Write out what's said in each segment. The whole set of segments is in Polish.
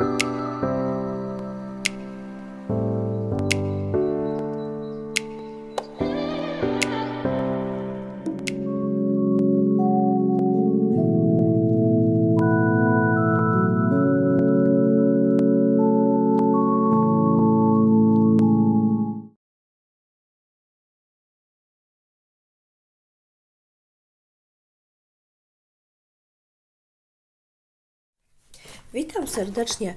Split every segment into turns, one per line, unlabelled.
Bye. Witam serdecznie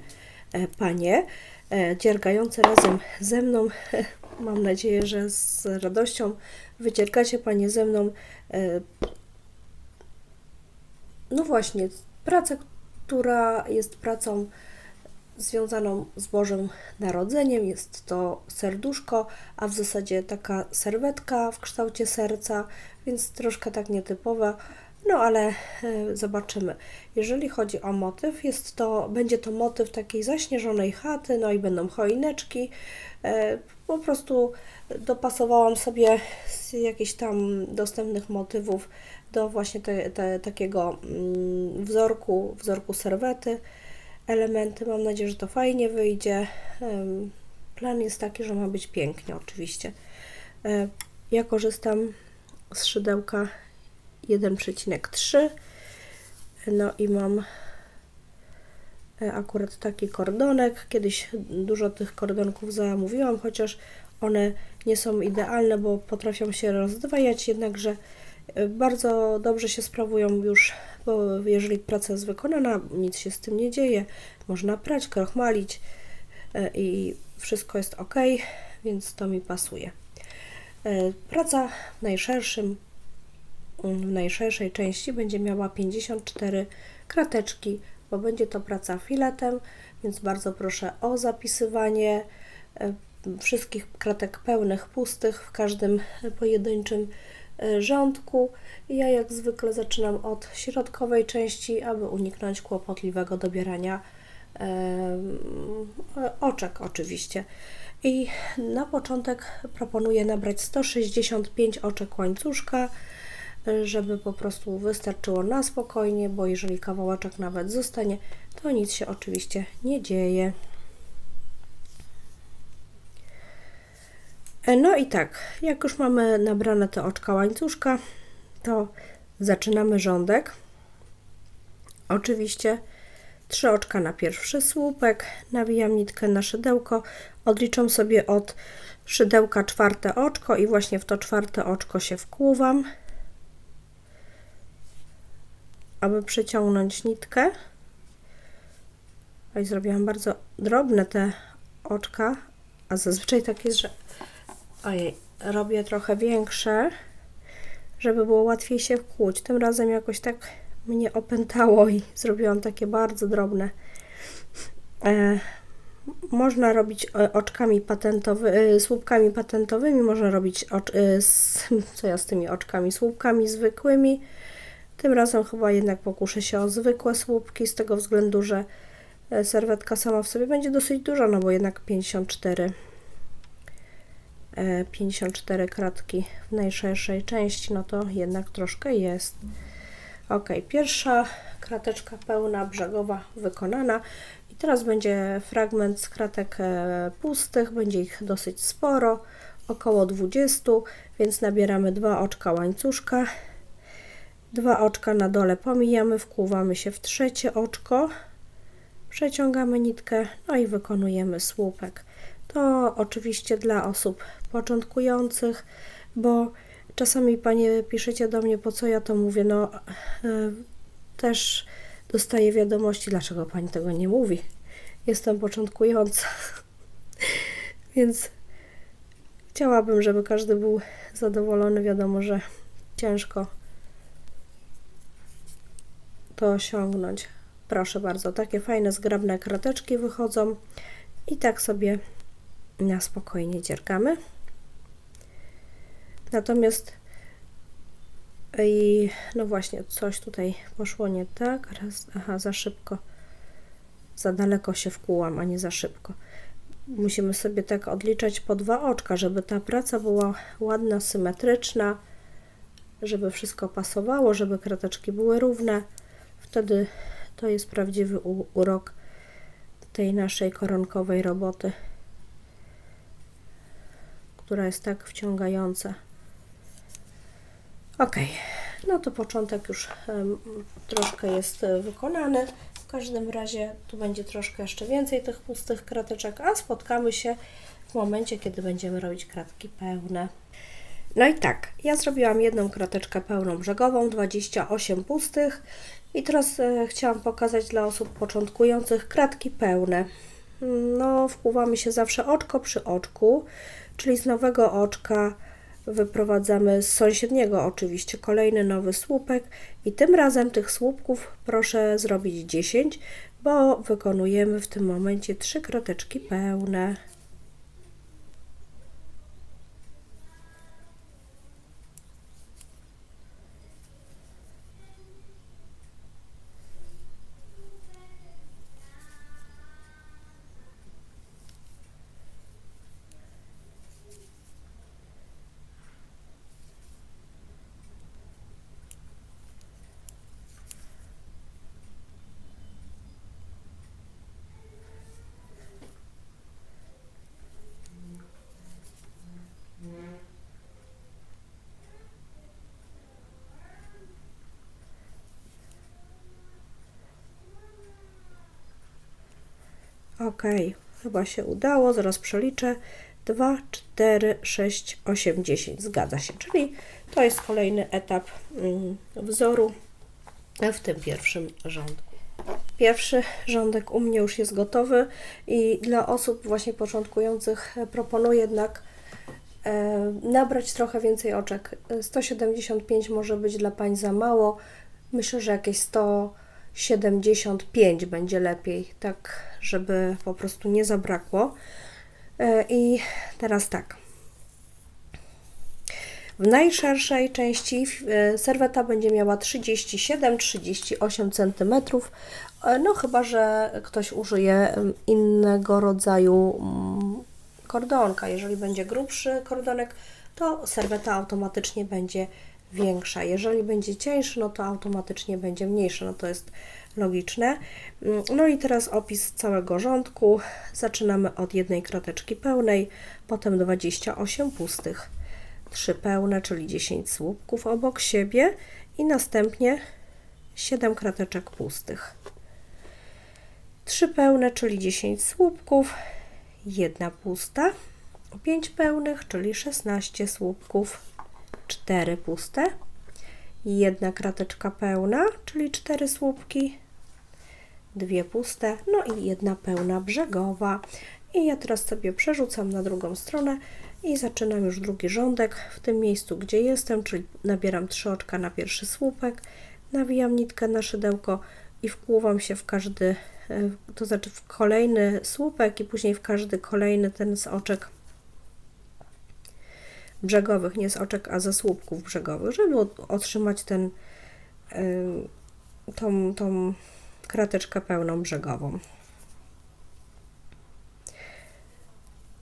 e, Panie, e, dziergające razem ze mną. Mam nadzieję, że z radością wydziergacie Panie ze mną. e, No właśnie, pracę, która jest pracą związaną z Bożym Narodzeniem. Jest to serduszko, a w zasadzie taka serwetka w kształcie serca, więc troszkę tak nietypowe. No ale e, zobaczymy. Jeżeli chodzi o motyw, jest to, będzie to motyw takiej zaśnieżonej chaty, no i będą choineczki. E, po prostu dopasowałam sobie z jakichś tam dostępnych motywów do właśnie te, te, takiego mm, wzorku, wzorku serwety elementy. Mam nadzieję, że to fajnie wyjdzie. Em, Plan jest taki, że ma być pięknie, oczywiście. E, Ja korzystam z szydełka 1,3. No i mam e, akurat taki kordonek. Kiedyś dużo tych kordonków zamówiłam, chociaż one nie są idealne, bo potrafią się rozdwajać, jednakże e, bardzo dobrze się sprawują już, bo jeżeli praca jest wykonana, nic się z tym nie dzieje. Można prać, krochmalić e, i wszystko jest ok, więc to mi pasuje. Praca w najszerszym w najszerszej części będzie miała 54 krateczki, bo będzie to praca filetem, więc bardzo proszę o zapisywanie e, wszystkich kratek pełnych, pustych w każdym pojedynczym e, rządku. Ja jak zwykle zaczynam od środkowej części, aby uniknąć kłopotliwego dobierania oczek oczywiście. I na początek proponuję nabrać 165 oczek łańcuszka, żeby po prostu wystarczyło na spokojnie, bo jeżeli kawałeczek nawet zostanie, to nic się oczywiście nie dzieje. No i tak, jak już mamy nabrane te oczka łańcuszka, to zaczynamy rządek. Oczywiście trzy oczka na pierwszy słupek, nawijam nitkę na szydełko, odliczam sobie od szydełka czwarte oczko i właśnie w to czwarte oczko się wkłuwam, aby przyciągnąć nitkę. I zrobiłam bardzo drobne te oczka, a zazwyczaj tak jest, że ojej, robię trochę większe, żeby było łatwiej się wkłuć. Tym razem jakoś tak mnie opętało i zrobiłam takie bardzo drobne. E, można robić e, oczkami patentowymi, słupkami patentowymi, można robić, e, co ja z tymi oczkami, słupkami zwykłymi. Tym razem chyba jednak pokuszę się o zwykłe słupki, z tego względu, że e, serwetka sama w sobie będzie dosyć duża, no bo jednak 54 e, 54 kratki w najszerszej części, no to jednak troszkę jest. Ok, pierwsza krateczka pełna, brzegowa wykonana. I teraz będzie fragment z kratek e, pustych, będzie ich dosyć sporo, około 20, więc nabieramy dwa oczka łańcuszka. Dwa oczka na dole pomijamy, wkłuwamy się w trzecie oczko, przeciągamy nitkę, no i wykonujemy słupek. To oczywiście dla osób początkujących, bo czasami panie piszecie do mnie, po co ja to mówię. No, yy, też dostaję wiadomości, dlaczego pani tego nie mówi. Jestem początkująca, więc chciałabym, żeby każdy był zadowolony. Wiadomo, że ciężko to osiągnąć. Proszę bardzo, takie fajne, zgrabne krateczki wychodzą i tak sobie na spokojnie dziergamy. Natomiast i no właśnie, coś tutaj poszło nie tak. Raz, aha, za szybko. Za daleko się wkułam, a nie za szybko. Musimy sobie tak odliczać po dwa oczka, żeby ta praca była ładna, symetryczna, żeby wszystko pasowało, żeby krateczki były równe. Wtedy to jest prawdziwy urok tej naszej koronkowej roboty, która jest tak wciągająca. Ok, no to początek już em, troszkę jest e, wykonany. W każdym razie tu będzie troszkę jeszcze więcej tych pustych krateczek, a spotkamy się w momencie, kiedy będziemy robić kratki pełne. No i tak, ja zrobiłam jedną krateczkę pełną brzegową, 28 pustych i teraz e, chciałam pokazać dla osób początkujących kratki pełne. No, wpływamy się zawsze oczko przy oczku, czyli z nowego oczka wyprowadzamy z sąsiedniego oczywiście kolejny nowy słupek i tym razem tych słupków proszę zrobić 10, bo wykonujemy w tym momencie trzy krateczki pełne. Ok, chyba się udało. Zaraz przeliczę. 2, 4, 6, 8, 10. Zgadza się. Czyli to jest kolejny etap mm, wzoru w tym pierwszym rządku. Pierwszy rządek u mnie już jest gotowy i dla osób właśnie początkujących proponuję jednak e, nabrać trochę więcej oczek. 175 może być dla pań za mało. Myślę, że jakieś 175 będzie lepiej, tak żeby po prostu nie zabrakło. E, I teraz tak. W najszerszej części e, serweta będzie miała 37-38 cm. No chyba, że ktoś użyje innego rodzaju kordonka. Jeżeli będzie grubszy kordonek, to serweta automatycznie będzie większa. Jeżeli będzie cieńszy, no to automatycznie będzie mniejsza. No to jest logiczne. Mm, no i teraz opis całego rządku. Zaczynamy od jednej krateczki pełnej, potem 28 pustych, 3 pełne, czyli 10 słupków obok siebie i następnie 7 krateczek pustych. 3 pełne, czyli 10 słupków, jedna pusta, 5 pełnych, czyli 16 słupków, 4 puste, jedna krateczka pełna, czyli 4 słupki, dwie puste, no i jedna pełna brzegowa. I ja teraz sobie przerzucam na drugą stronę i zaczynam już drugi rządek w tym miejscu, gdzie jestem, czyli nabieram trzy oczka na pierwszy słupek, nawijam nitkę na szydełko i wpływam się w każdy, e, to znaczy w kolejny słupek i później w każdy kolejny ten z oczek brzegowych, nie z oczek, a ze słupków brzegowych, żeby otrzymać ten, tą, tą krateczkę pełną brzegową.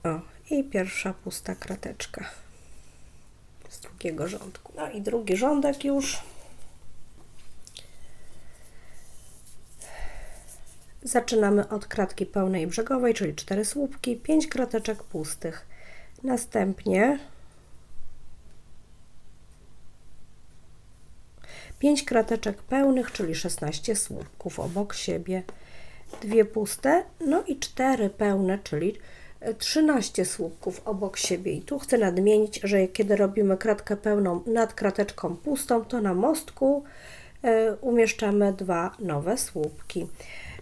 O, i pierwsza pusta krateczka z drugiego rządku. No i drugi rządek już. Zaczynamy od kratki pełnej brzegowej, czyli 4 słupki, 5 krateczek pustych. Następnie 5 krateczek pełnych, czyli 16 słupków obok siebie, dwie puste, no i 4 pełne, czyli 13 słupków obok siebie. I tu chcę nadmienić, że kiedy robimy kratkę pełną nad krateczką pustą, to na mostku e, umieszczamy dwa nowe słupki.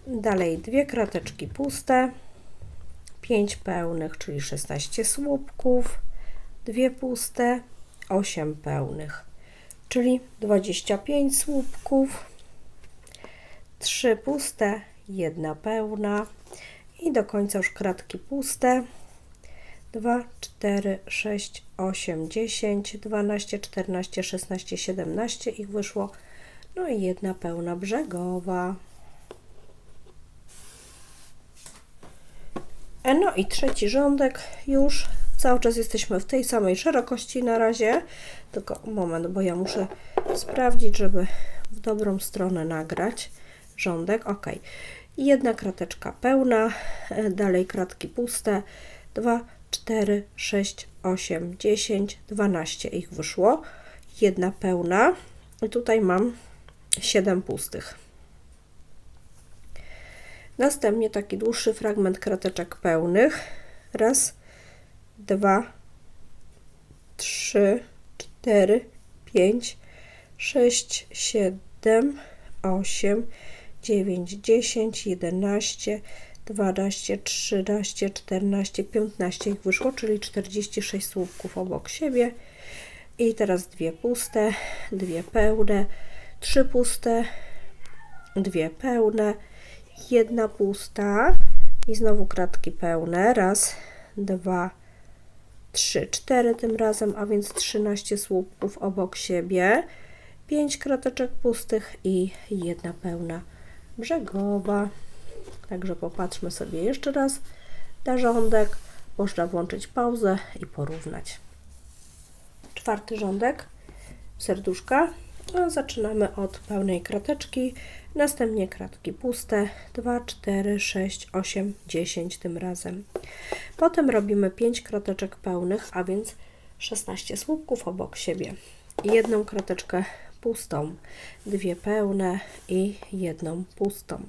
Dalej dwie krateczki puste, 5 pełnych, czyli 16 słupków, dwie puste, 8 pełnych czyli 25 słupków, 3 puste, 1 pełna i do końca już kratki puste. 2, 4, 6, 8, 10, 12, 14, 16, 17 ich wyszło. No i jedna pełna brzegowa. E, no i trzeci rządek już Cały czas jesteśmy w tej samej szerokości na razie. Tylko moment, bo ja muszę sprawdzić, żeby w dobrą stronę nagrać rządek. Ok. jedna krateczka pełna, e, dalej kratki puste, 2, 4, 6, 8, 10, 12 ich wyszło, jedna pełna i tutaj mam 7 pustych. Następnie taki dłuższy fragment krateczek pełnych. Raz, dwa, trzy, cztery, pięć, sześć, siedem, osiem, dziewięć, dziesięć, jedenaście, dwanaście, trzynaście, czternaście, piętnaście ich wyszło, czyli 46 słupków obok siebie. I teraz dwie puste, dwie pełne, trzy puste, dwie pełne, jedna pusta i znowu kratki pełne. Raz, dwa, trzy, cztery tym razem, a więc 13 słupków obok siebie, 5 krateczek pustych i jedna pełna brzegowa. Także popatrzmy sobie jeszcze raz na rządek. Można włączyć pauzę i porównać. Czwarty rządek serduszka. No, zaczynamy od pełnej krateczki, następnie kratki puste 2, 4, 6, 8, 10 tym razem. Potem robimy 5 krateczek pełnych, a więc 16 słupków obok siebie. Jedną krateczkę pustą, dwie pełne i jedną pustą.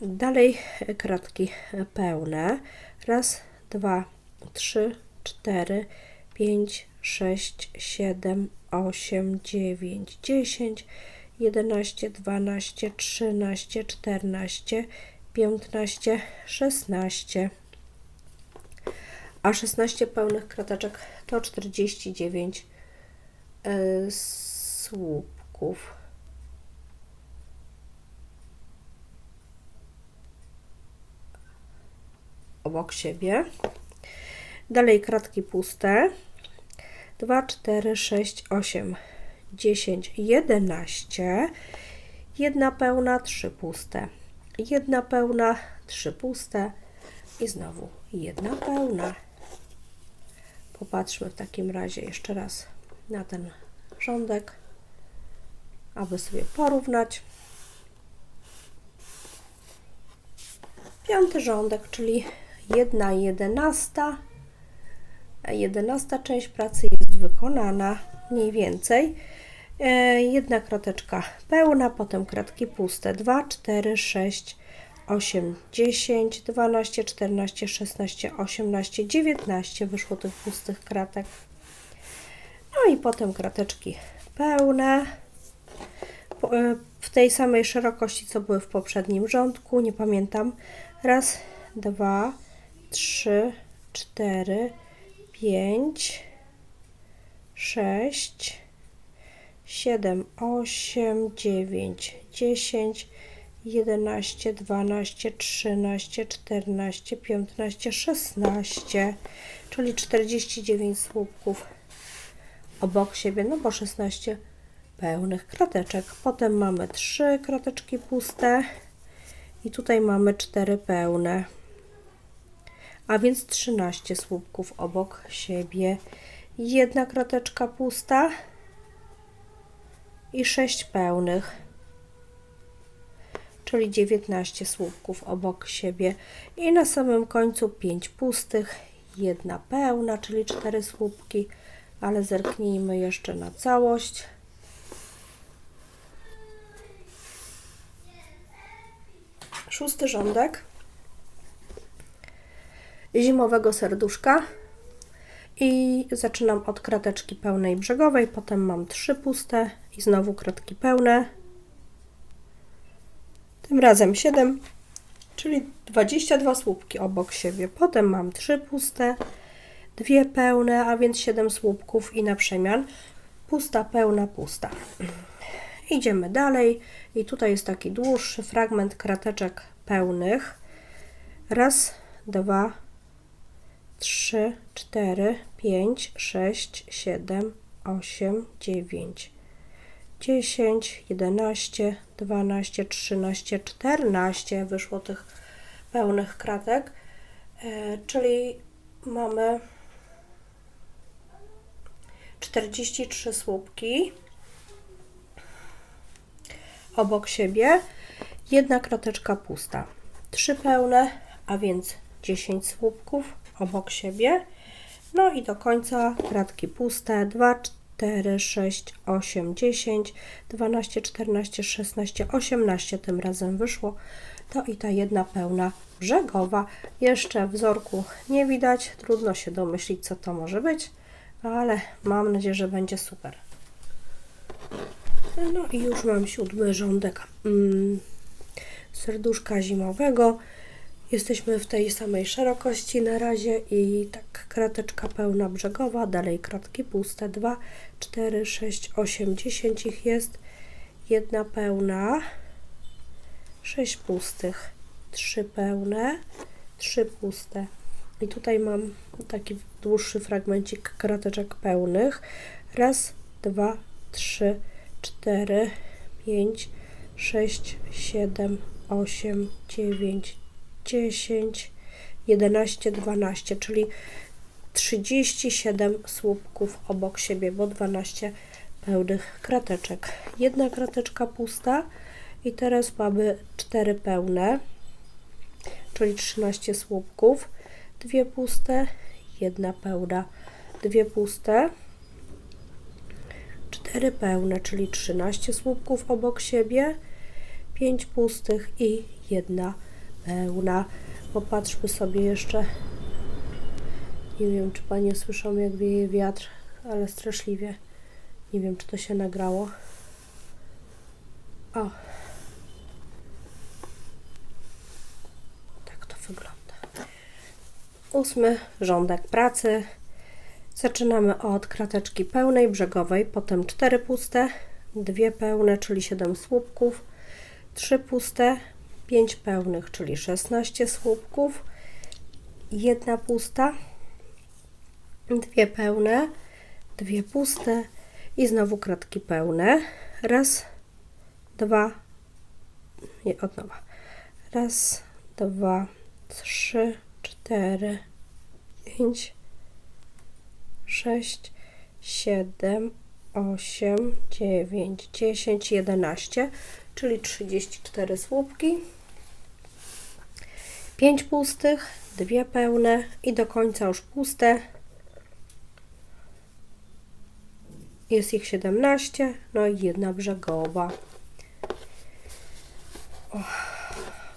Dalej kratki pełne. Raz, dwa, trzy, cztery, pięć, sześć, siedem, osiem, dziewięć, dziesięć, jedenaście, dwanaście, trzynaście, czternaście, piętnaście, szesnaście. A 16 pełnych krateczek to 49 yy, słupków. obok siebie. Dalej kratki puste. 2, 4, 6, 8, 10, 11. Jedna pełna, trzy puste. Jedna pełna, trzy puste. I znowu jedna pełna. Popatrzmy w takim razie jeszcze raz na ten rządek, aby sobie porównać. Piąty rządek, czyli jedna jedenasta. Jedenasta część pracy jest wykonana, mniej więcej. E, jedna krateczka pełna, potem kratki puste. 2, 4, 6, 8, 10, 12, 14, 16, 18, 19 wyszło tych pustych kratek. No i potem krateczki pełne e, w tej samej szerokości, co były w poprzednim rządku. Nie pamiętam. Raz, dwa, trzy, cztery, pięć, sześć, siedem, osiem, dziewięć, dziesięć, jedenaście, dwanaście, trzynaście, czternaście, piętnaście, szesnaście, czyli czterdzieści dziewięć słupków obok siebie, no bo szesnaście pełnych krateczek. Potem mamy trzy krateczki puste i tutaj mamy cztery pełne a więc 13 słupków obok siebie. Jedna krateczka pusta i 6 pełnych, czyli 19 słupków obok siebie. I na samym końcu 5 pustych, jedna pełna, czyli 4 słupki, ale zerknijmy jeszcze na całość. Szósty rządek zimowego serduszka i zaczynam od krateczki pełnej brzegowej, potem mam trzy puste i znowu kratki pełne. Tym razem 7, czyli 22 słupki obok siebie. Potem mam trzy puste, dwie pełne, a więc 7 słupków i na przemian pusta, pełna, pusta. Idziemy dalej i tutaj jest taki dłuższy fragment krateczek pełnych. Raz, dwa, 3, 4, 5, 6, 7, 8, 9, 10, 11, 12, 13, 14 wyszło tych pełnych kratek, e, czyli mamy 43 słupki obok siebie. Jedna krateczka pusta, trzy pełne, a więc 10 słupków obok siebie. No i do końca kratki puste 2, 4, 6, 8, 10, 12, 14, 16, 18 tym razem wyszło. To i ta jedna pełna brzegowa. Jeszcze wzorku nie widać, trudno się domyślić co to może być, ale mam nadzieję, że będzie super. No i już mam siódmy rządek mm, serduszka zimowego. Jesteśmy w tej samej szerokości na razie i tak krateczka pełna brzegowa, dalej kratki puste, 2, 4, 6, 8, 10 ich jest, jedna pełna, 6 pustych, 3 pełne, 3 puste. I tutaj mam taki dłuższy fragmencik krateczek pełnych. Raz, dwa, trzy, cztery, pięć, sześć, siedem, osiem, dziewięć, 10, 11, 12, czyli 37 słupków obok siebie, bo 12 pełnych krateczek. Jedna krateczka pusta i teraz mamy 4 pełne, czyli 13 słupków, dwie puste, jedna pełna, dwie puste, cztery pełne, czyli 13 słupków obok siebie, 5 pustych i jedna pełna. Popatrzmy sobie jeszcze. Nie wiem, czy Panie słyszą, jak wieje wiatr, ale straszliwie. Nie wiem, czy to się nagrało. O. Tak to wygląda. Ósmy rządek pracy. Zaczynamy od krateczki pełnej, brzegowej, potem cztery puste, dwie pełne, czyli 7 słupków, trzy puste, 5 pełnych, czyli 16 słupków, jedna pusta, dwie pełne, dwie puste i znowu kratki pełne. Raz, dwa, nie, od nowa. Raz, dwa, trzy, cztery, pięć, sześć, siedem, osiem, dziewięć, dziesięć, jedenaście, czyli 34 słupki. 5 pustych, dwie pełne i do końca już puste. Jest ich 17, no i jedna brzegowa.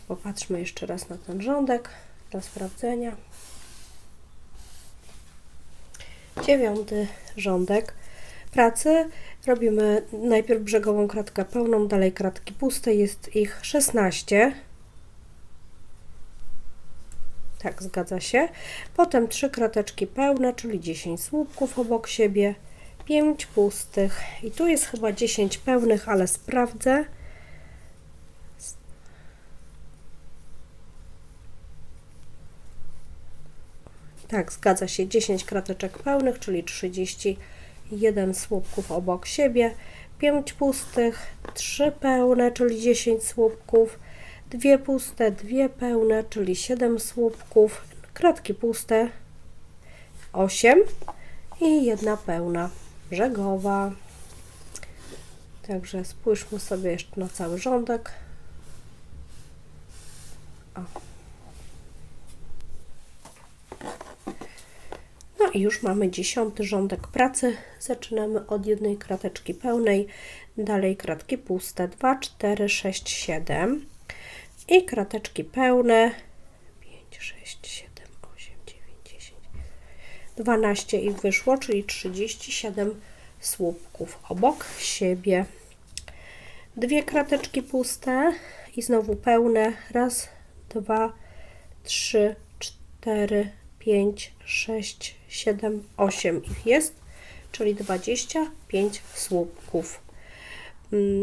Popatrzmy jeszcze raz na ten rządek dla sprawdzenia. Dziewiąty rządek pracy. Robimy najpierw brzegową kratkę pełną, dalej kratki puste. Jest ich 16. Tak, zgadza się. Potem trzy krateczki pełne, czyli 10 słupków obok siebie, 5 pustych. I tu jest chyba 10 pełnych, ale sprawdzę. Tak, zgadza się. 10 krateczek pełnych, czyli 31 słupków obok siebie, 5 pustych, 3 pełne, czyli 10 słupków, dwie puste, dwie pełne, czyli 7 słupków, kratki puste 8 i jedna pełna brzegowa. Także spójrzmy sobie jeszcze na cały rządek. O. No i już mamy dziesiąty rządek pracy. Zaczynamy od jednej krateczki pełnej, dalej kratki puste 2, 4, 6, 7 i krateczki pełne 5, 6, 7, 8, 9, 10, 12 ich wyszło, czyli 37 słupków obok siebie. Dwie krateczki puste i znowu pełne. Raz, dwa, trzy, cztery, pięć, sześć, siedem, osiem ich jest, czyli 25 słupków.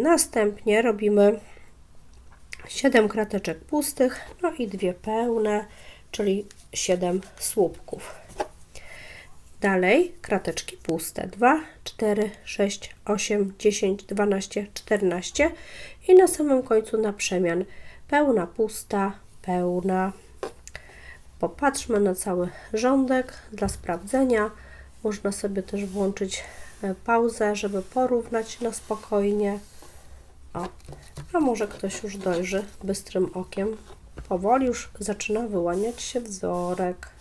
Następnie robimy 7 krateczek pustych, no i dwie pełne, czyli 7 słupków. Dalej krateczki puste 2, 4, 6, 8, 10, 12, 14 i na samym końcu na przemian pełna, pusta, pełna. Popatrzmy na cały rządek dla sprawdzenia. Można sobie też włączyć e, pauzę, żeby porównać na spokojnie. O, a może ktoś już dojrzy bystrym okiem. Powoli już zaczyna wyłaniać się wzorek.